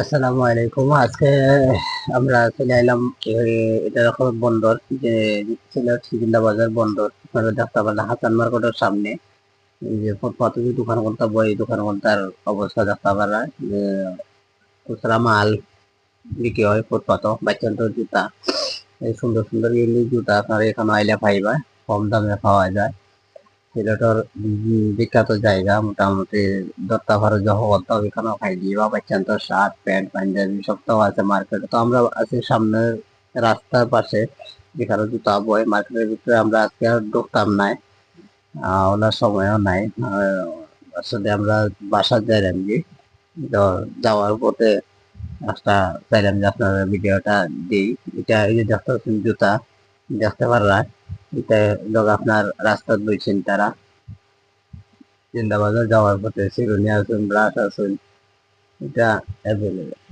আসসালামু আলাইকুম। আজকে আমরা চলে এলাম এটা এখন বন্দর, যে সিলেট সিকিন্দা বাজার বন্দর। আপনারা দেখতে পারলেন হাসান মার্কেটের সামনে। যে ফুটপাত দোকান কোনটা বই দোকান কোনটার অবস্থা দেখতে পারা যে খুচরা মাল বিক্রি হয় ফুটপাত বাচ্চাদের জুতা। এই সুন্দর সুন্দর জুতা আপনারা এখানে আইলে পাইবা, কম দামে পাওয়া যায়। সিলেটের বিখ্যাত জায়গা, মোটামুটি দত্তা ভারত জহবদ্ধ এখানেও খাই দিয়ে বা বাচ্চাদের শার্ট প্যান্ট পাঞ্জাবি সব তো আছে মার্কেট তো আমরা আছি সামনের রাস্তার পাশে, যেখানে জুতা বই মার্কেটের ভিতরে আমরা আজকে আর ঢুকতাম নাই। ওনার সময়ও নাই। আসলে আমরা বাসা যাইলাম কি তো যাওয়ার পথে একটা চাইলাম যে আপনার ভিডিওটা দিই। এটা এই যে দেখতে পাচ্ছেন জুতা দেখতে পারলা এটা লোক আপনার রাস্তা বইছেন তারা। জিন্দাবাজার যাওয়ার পথে সিরুনি আসুন ব্রাশ আসুন এটা অ্যাভেলেবেল